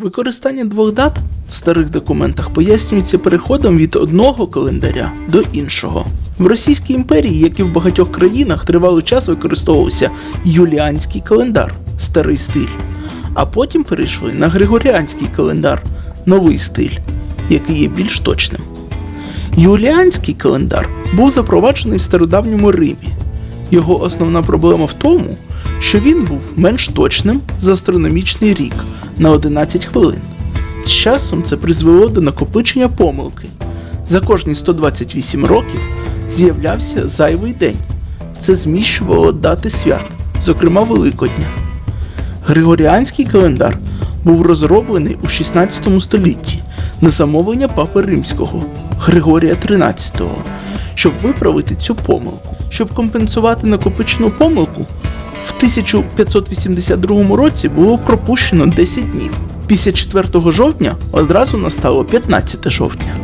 Використання двох дат в старих документах пояснюється переходом від одного календаря до іншого. В Російській імперії, як і в багатьох країнах, тривалий час використовувався юліанський календар старий стиль, а потім перейшли на григоріанський календар новий стиль, який є більш точним. Юліанський календар був запроваджений в стародавньому Римі. Його основна проблема в тому, що він був менш точним за астрономічний рік на 11 хвилин. З часом це призвело до накопичення помилки. За кожні 128 років з'являвся зайвий день. Це зміщувало дати свят, зокрема Великодня. Григоріанський календар був розроблений у 16 столітті на замовлення папи римського Григорія XIII, щоб виправити цю помилку. Щоб компенсувати накопичену помилку, в 1582 році було пропущено 10 днів. Після 4 жовтня одразу настало 15 жовтня.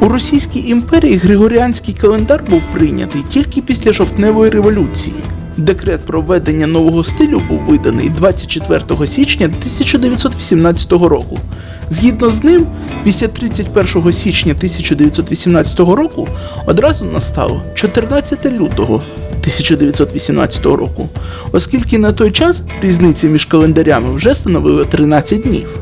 У Російській імперії Григоріанський календар був прийнятий тільки після жовтневої революції. Декрет про введення нового стилю був виданий 24 січня 1918 року. Згідно з ним, після 31 січня 1918 року одразу настало 14 лютого 1918 року, оскільки на той час різниця між календарями вже становила 13 днів.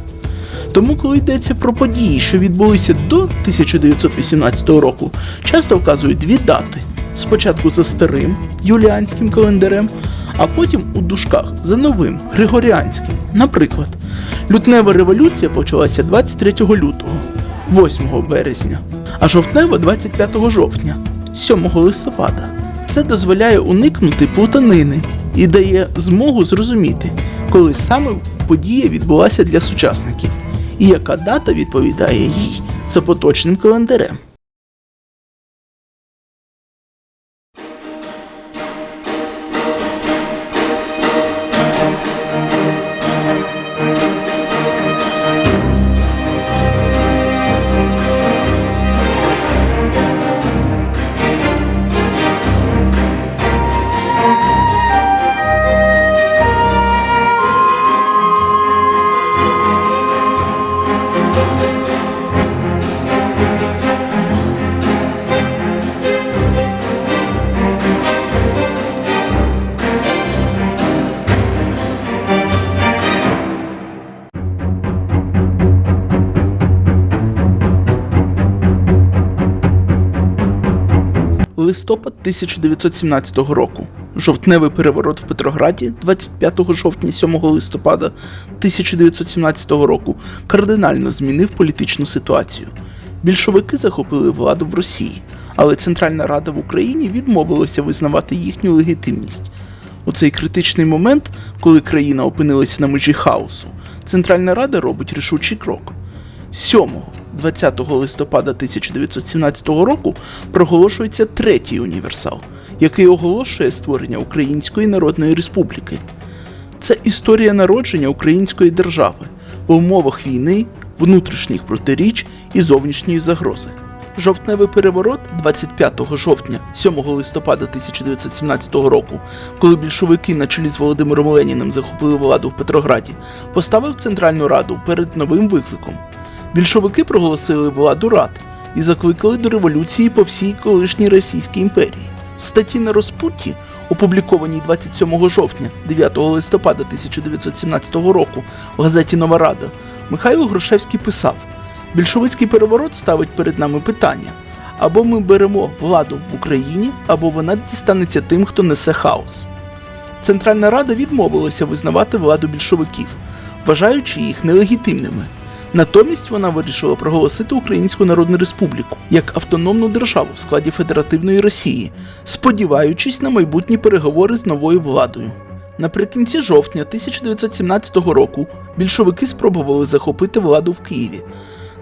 Тому, коли йдеться про події, що відбулися до 1918 року, часто вказують дві дати: спочатку за старим юліанським календарем, а потім у дужках за новим григоріанським. Наприклад, лютнева революція почалася 23 лютого, 8 березня, а жовтнева 25 жовтня, 7 листопада. Це дозволяє уникнути плутанини і дає змогу зрозуміти, коли саме подія відбулася для сучасників і яка дата відповідає їй за поточним календарем. Листопад 1917 року. Жовтневий переворот в Петрограді 25 жовтня 7 листопада 1917 року кардинально змінив політичну ситуацію. Більшовики захопили владу в Росії, але Центральна Рада в Україні відмовилася визнавати їхню легітимність. У цей критичний момент, коли країна опинилася на межі хаосу, Центральна Рада робить рішучий крок. 7 20 листопада 1917 року проголошується третій універсал, який оголошує створення Української Народної Республіки. Це історія народження української держави в умовах війни, внутрішніх протиріч і зовнішньої загрози. Жовтневий переворот 25 жовтня 7 листопада 1917 року, коли більшовики на чолі з Володимиром Леніним захопили владу в Петрограді, поставив Центральну Раду перед новим викликом. Більшовики проголосили владу рад і закликали до революції по всій колишній Російській імперії. В статті на розпутті, опублікованій 27 жовтня 9 листопада 1917 року в газеті Нова Рада, Михайло Грушевський писав: Більшовицький переворот ставить перед нами питання: або ми беремо владу в Україні, або вона дістанеться тим, хто несе хаос. Центральна Рада відмовилася визнавати владу більшовиків, вважаючи їх нелегітимними. Натомість вона вирішила проголосити Українську Народну Республіку як автономну державу в складі Федеративної Росії, сподіваючись на майбутні переговори з новою владою. Наприкінці жовтня 1917 року більшовики спробували захопити владу в Києві.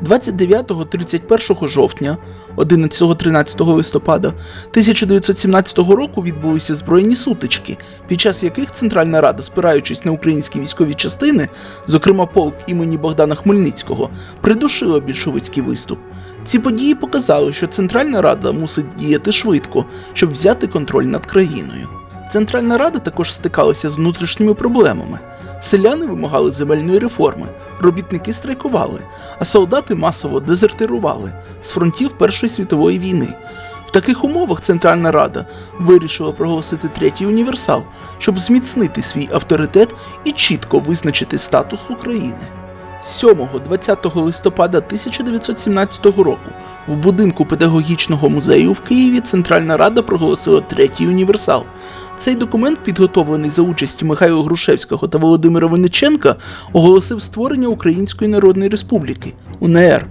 29-31 жовтня, 11-13 листопада 1917 року відбулися збройні сутички, під час яких Центральна Рада, спираючись на українські військові частини, зокрема полк імені Богдана Хмельницького, придушила більшовицький виступ. Ці події показали, що Центральна Рада мусить діяти швидко, щоб взяти контроль над країною. Центральна Рада також стикалася з внутрішніми проблемами. Селяни вимагали земельної реформи, робітники страйкували, а солдати масово дезертирували з фронтів Першої світової війни. В таких умовах Центральна Рада вирішила проголосити третій універсал, щоб зміцнити свій авторитет і чітко визначити статус України. 7-20 листопада 1917 року в будинку педагогічного музею в Києві Центральна Рада проголосила третій універсал. Цей документ, підготовлений за участі Михайла Грушевського та Володимира Винниченка, оголосив створення Української Народної Республіки УНР.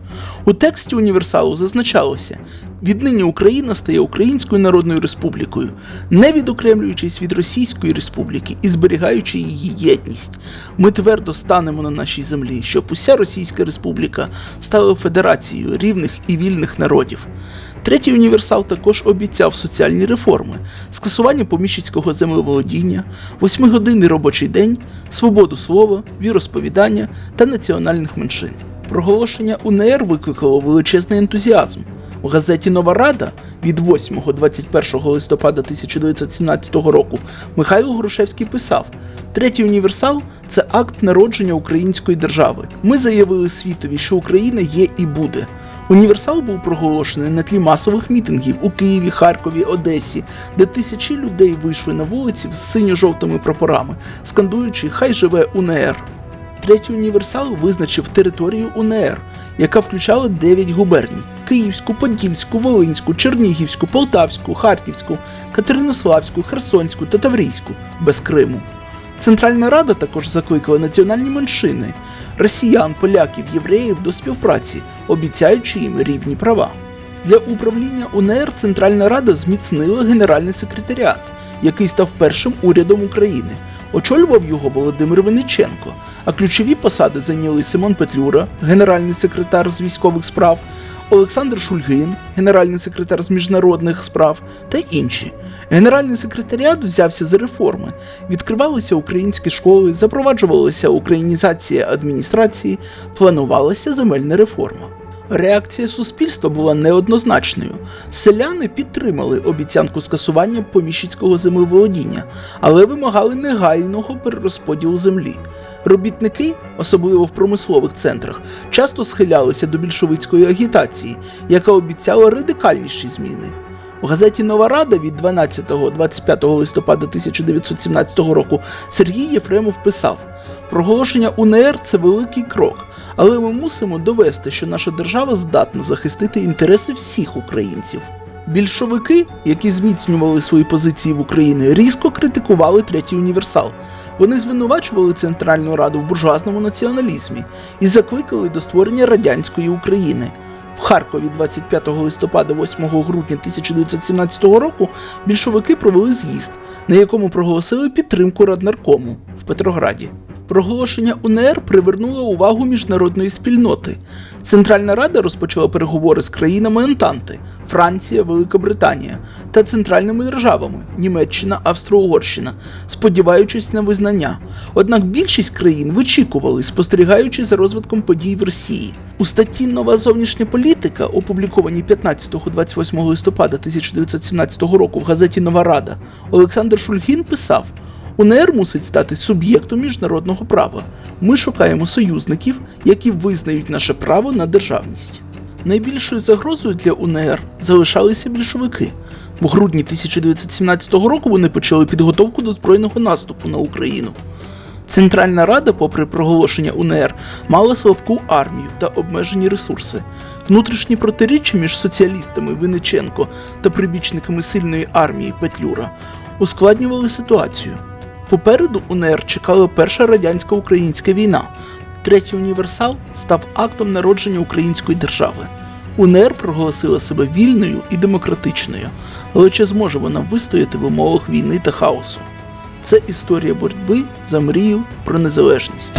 У тексті універсалу зазначалося: віднині Україна стає Українською Народною Республікою, не відокремлюючись від Російської Республіки і зберігаючи її єдність. Ми твердо станемо на нашій землі, щоб уся Російська Республіка стала федерацією рівних і вільних народів. Третій універсал також обіцяв соціальні реформи, скасування поміщицького землеволодіння, восьмигодинний робочий день, свободу слова, віросповідання та національних меншин. Проголошення УНР викликало величезний ентузіазм. У газеті Нова Рада від 8-21 листопада 1917 року Михайло Грушевський писав: Третій універсал це акт народження української держави. Ми заявили світові, що Україна є і буде. Універсал був проголошений на тлі масових мітингів у Києві, Харкові, Одесі, де тисячі людей вийшли на вулиці з синьо-жовтими прапорами, скандуючи Хай живе УНР. Третій універсал визначив територію УНР, яка включала 9 губерній: Київську, Подільську, Волинську, Чернігівську, Полтавську, Харківську, Катеринославську, Херсонську та Таврійську без Криму. Центральна Рада також закликала національні меншини росіян, поляків, євреїв до співпраці, обіцяючи їм рівні права. Для управління УНР Центральна Рада зміцнила Генеральний секретаріат, який став першим урядом України. Очолював його Володимир Винниченко, а ключові посади зайняли Симон Петлюра, генеральний секретар з військових справ, Олександр Шульгин, генеральний секретар з міжнародних справ та інші. Генеральний секретаріат взявся за реформи, відкривалися українські школи, запроваджувалася українізація адміністрації, планувалася земельна реформа. Реакція суспільства була неоднозначною. Селяни підтримали обіцянку скасування поміщицького землеволодіння, але вимагали негайного перерозподілу землі. Робітники, особливо в промислових центрах, часто схилялися до більшовицької агітації, яка обіцяла радикальніші зміни. У газеті Нова Рада від 12-25 листопада 1917 року Сергій Єфремов писав: проголошення УНР це великий крок, але ми мусимо довести, що наша держава здатна захистити інтереси всіх українців. Більшовики, які зміцнювали свої позиції в Україні, різко критикували третій універсал. Вони звинувачували Центральну Раду в буржуазному націоналізмі і закликали до створення радянської України. В Харкові 25 листопада 8 грудня 1917 року більшовики провели з'їзд, на якому проголосили підтримку Раднаркому в Петрограді. Проголошення УНР привернуло увагу міжнародної спільноти. Центральна Рада розпочала переговори з країнами Антанти Франція, Велика Британія та центральними державами Німеччина, Австро-Угорщина, сподіваючись на визнання. Однак більшість країн вичікували, спостерігаючи за розвитком подій в Росії. У статті Нова зовнішня політика, опублікованій 15-28 листопада 1917 року в газеті Нова Рада, Олександр Шульгін писав. УНР мусить стати суб'єктом міжнародного права. Ми шукаємо союзників, які визнають наше право на державність. Найбільшою загрозою для УНР залишалися більшовики. В грудні 1917 року вони почали підготовку до збройного наступу на Україну. Центральна Рада, попри проголошення УНР, мала слабку армію та обмежені ресурси. Внутрішні протиріччя між соціалістами Винниченко та прибічниками сильної армії Петлюра ускладнювали ситуацію. Попереду УНР чекала перша радянсько-українська війна. Третій універсал став актом народження української держави. УНР проголосила себе вільною і демократичною, але чи зможе вона вистояти в умовах війни та хаосу? Це історія боротьби за мрію про незалежність.